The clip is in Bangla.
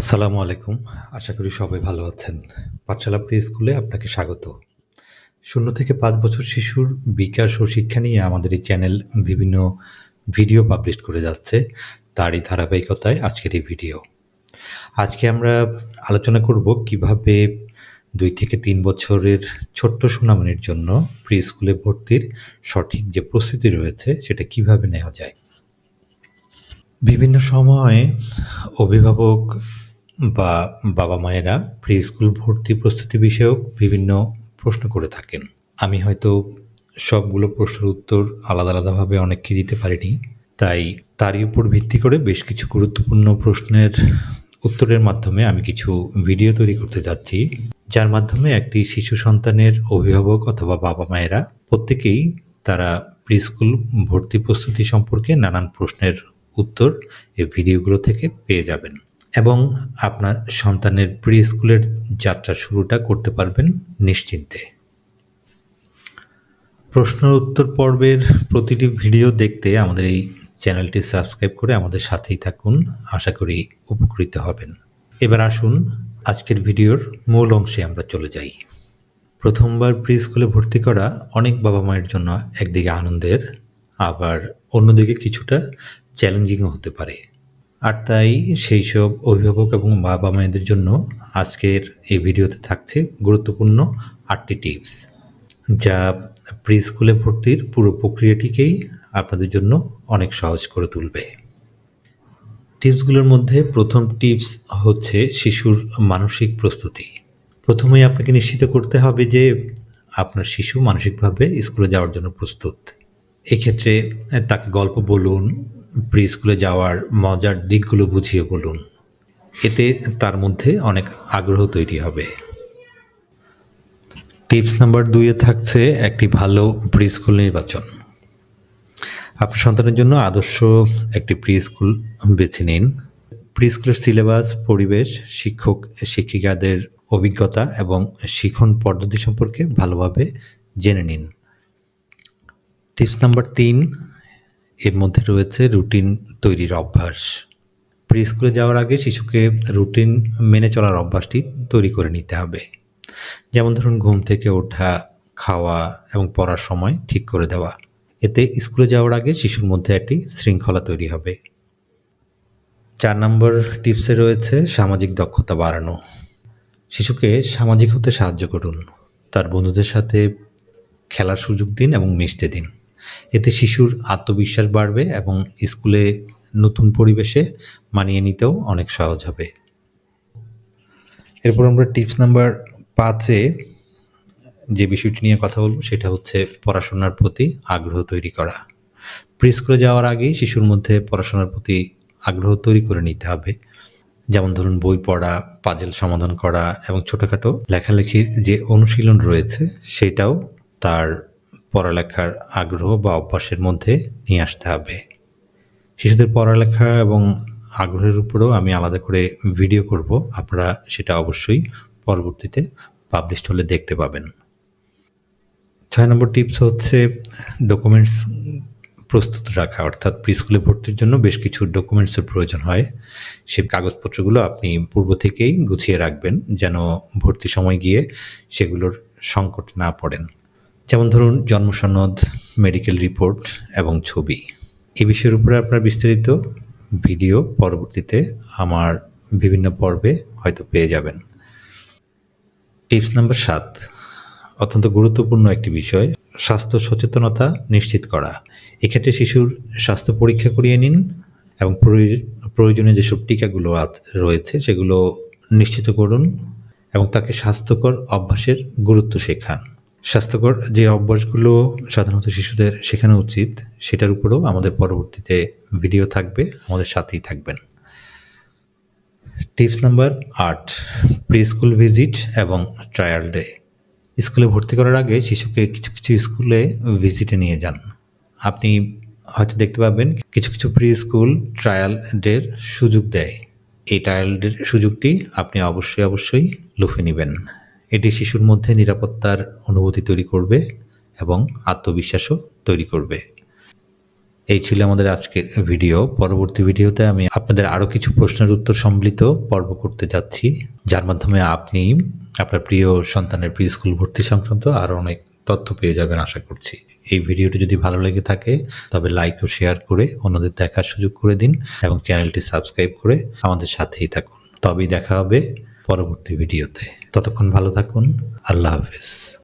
আসসালামু আলাইকুম। আশা করি সবাই ভালো আছেন। পাঠশালা প্রি স্কুলে আপনাকে স্বাগত। শূন্য থেকে পাঁচ বছর শিশুর বিকাশ ও শিক্ষা নিয়ে আমাদের এই চ্যানেল বিভিন্ন ভিডিও পাবলিশ করে যাচ্ছে। তারই ধারাবাহিকতায় আজকের এই ভিডিও। আজকে আমরা আলোচনা করব কীভাবে দুই থেকে তিন বছরের ছোট্ট সুনামনির জন্য প্রি স্কুলে ভর্তির সঠিক যে প্রস্তুতি রয়েছে, সেটা কীভাবে নেওয়া যায়। বিভিন্ন সময়ে অভিভাবক বা বাবা মায়েরা প্রি স্কুল ভর্তি প্রস্তুতি বিষয়ক বিভিন্ন প্রশ্ন করে থাকেন। আমি হয়তো সবগুলো প্রশ্নের উত্তর আলাদা আলাদাভাবে অনেককে দিতে পারিনি, তাই তারই উপর ভিত্তি করে বেশ কিছু গুরুত্বপূর্ণ প্রশ্নের উত্তরের মাধ্যমে আমি কিছু ভিডিও তৈরি করতে যাচ্ছি, যার মাধ্যমে একটি শিশু সন্তানের অভিভাবক অথবা বাবা মায়েরা প্রত্যেকেই তারা প্রি স্কুল ভর্তি প্রস্তুতি সম্পর্কে নানান প্রশ্নের উত্তর এই ভিডিওগুলো থেকে পেয়ে যাবেন। এবং আপনার সন্তানের প্রি স্কুলের যাত্রা শুরুটা করতে পারবেন নিশ্চিন্তে। প্রশ্ন উত্তর পর্বের প্রতিটি ভিডিও দেখতে আমাদের এই চ্যানেলটি সাবস্ক্রাইব করে আমাদের সাথেই থাকুন। আশা করি উপকৃত হবেন। এবার আসুন আজকের ভিডিওর মূল অংশে আমরা চলে যাই। প্রথমবার প্রি স্কুলে ভর্তি করা অনেক বাবা মায়ের জন্য একদিকে আনন্দের, আবার অন্যদিকে কিছুটা চ্যালেঞ্জিংও হতে পারে। আর তাই সেই সব অভিভাবক এবং বাবা মায়েদের জন্য আজকের এই ভিডিওতে থাকছে গুরুত্বপূর্ণ আটটি টিপস, যা প্রি স্কুলে ভর্তির পুরো প্রক্রিয়াটিকেই আপনাদের জন্য অনেক সহজ করে তুলবে। টিপসগুলোর মধ্যে প্রথম টিপস হচ্ছে শিশুর মানসিক প্রস্তুতি। প্রথমেই আপনাকে নিশ্চিত করতে হবে যে আপনার শিশু মানসিকভাবে স্কুলে যাওয়ার জন্য প্রস্তুত। এক্ষেত্রে তাকে গল্প বলুন প্রি স্কুলে যাওয়ার মজার দিকগুলো বুঝিয়ে বলুন। এতে তার মধ্যে অনেক আগ্রহ তৈরি হবে। টিপস নাম্বার দুইয়ে থাকছে একটি ভালো প্রি স্কুল নির্বাচন। আপনার সন্তানের জন্য আদর্শ একটি প্রি স্কুল বেছে নিন। প্রি স্কুলের সিলেবাস, পরিবেশ, শিক্ষক, শিক্ষিকাদের অভিজ্ঞতা এবং শিখন পদ্ধতি সম্পর্কে ভালোভাবে জেনে নিন। টিপস নাম্বার তিন এর মধ্যে রয়েছে রুটিন তৈরির অভ্যাস। প্রি স্কুলে যাওয়ার আগে শিশুকে রুটিন মেনে চলার অভ্যাসটি তৈরি করে নিতে হবে। যেমন ধরুন, ঘুম থেকে ওঠা, খাওয়া এবং পড়ার সময় ঠিক করে দেওয়া। এতে স্কুলে যাওয়ার আগে শিশুর মধ্যে একটি শৃঙ্খলা তৈরি হবে। চার নম্বর টিপসে রয়েছে সামাজিক দক্ষতা বাড়ানো। শিশুকে সামাজিক হতে সাহায্য করুন। তার বন্ধুদের সাথে খেলার সুযোগ দিন এবং মিশতে দিন। এতে শিশুর আত্মবিশ্বাস বাড়বে এবং স্কুলে নতুন পরিবেশে মানিয়ে নিতেও অনেক সহজ হবে। এরপর আমরা টিপস নাম্বার পাঁচে যে বিষয়টি নিয়ে কথা বলব, সেটা হচ্ছে পড়াশোনার প্রতি আগ্রহ তৈরি করা। প্রি স্কুলে যাওয়ার আগেই শিশুর মধ্যে পড়াশোনার প্রতি আগ্রহ তৈরি করে নিতে হবে। যেমন ধরুন বই পড়া পাজেল সমাধান করা এবং ছোটোখাটো লেখালেখির যে অনুশীলন রয়েছে, সেটাও তার পড়ালেখার আগ্রহ বা অভ্যাসের মধ্যে নিয়ে আসতে হবে। শিশুদের পড়ালেখা এবং আগ্রহের উপরেও আমি আলাদা করে ভিডিও করব। আপনারা সেটা অবশ্যই পরবর্তীতে পাবলিশড হলে দেখতে পাবেন। ছয় নম্বর টিপস হচ্ছে ডকুমেন্টস প্রস্তুত রাখা, অর্থাৎ প্রি স্কুলে ভর্তির জন্য বেশ কিছু ডকুমেন্টসের প্রয়োজন হয়। সে কাগজপত্রগুলো আপনি পূর্ব থেকেই গুছিয়ে রাখবেন যেন ভর্তি সময় গিয়ে সেগুলোর সংকট না পড়েন। যেমন ধরুন জন্মসনদ মেডিকেল রিপোর্ট এবং ছবি। এ বিষয়ের উপরে আপনার বিস্তারিত ভিডিও পরবর্তীতে আমার বিভিন্ন পর্বে হয়তো পেয়ে যাবেন। টিপস নাম্বার সাত, অত্যন্ত গুরুত্বপূর্ণ একটি বিষয়, স্বাস্থ্য সচেতনতা নিশ্চিত করা। এক্ষেত্রে শিশুর স্বাস্থ্য পরীক্ষা করিয়ে নিন এবং প্রয়োজনীয় যেসব টিকাগুলো রয়েছে সেগুলো নিশ্চিত করুন এবং তাকে স্বাস্থ্যকর অভ্যাসের গুরুত্ব শেখান। স্বাস্থ্যকর যে অভ্যাসগুলো সাধারণত শিশুদের শেখানো উচিত, সেটার উপরেও আমাদের পরবর্তীতে ভিডিও থাকবে, আমাদের সাথেই থাকবেন। টিপস নাম্বার আট প্রি স্কুল ভিজিট এবং ট্রায়াল ডে স্কুলে ভর্তি করার আগে শিশুকে কিছু কিছু স্কুলে ভিজিটে নিয়ে যান। আপনি হয়তো দেখতে পাবেন কিছু কিছু প্রি স্কুল ট্রায়াল ডের সুযোগ দেয়। এই ট্রায়াল ডের সুযোগটি আপনি অবশ্যই অবশ্যই লুফে নেবেন। এটি শিশুর মধ্যে নিরাপত্তার অনুভূতি তৈরি করবে এবং আত্মবিশ্বাসও তৈরি করবে। এই ছিল আমাদের আজকের ভিডিও। পরবর্তী ভিডিওতে আমি আপনাদের আরও কিছু প্রশ্নের উত্তর সম্বলিত পর্ব করতে যাচ্ছি, যার মাধ্যমে আপনি আপনার প্রিয় সন্তানের প্রি স্কুল ভর্তি সংক্রান্ত আরও অনেক তথ্য পেয়ে যাবেন আশা করছি। এই ভিডিওটি যদি ভালো লেগে থাকে, তবে লাইক ও শেয়ার করে অন্যদের দেখার সুযোগ করে দিন এবং চ্যানেলটি সাবস্ক্রাইব করে আমাদের সাথেই থাকুন। তবেই দেখা হবে পরবর্তী ভিডিওতে। ততক্ষণ ভালো থাকুন। আল্লাহ হাফেজ।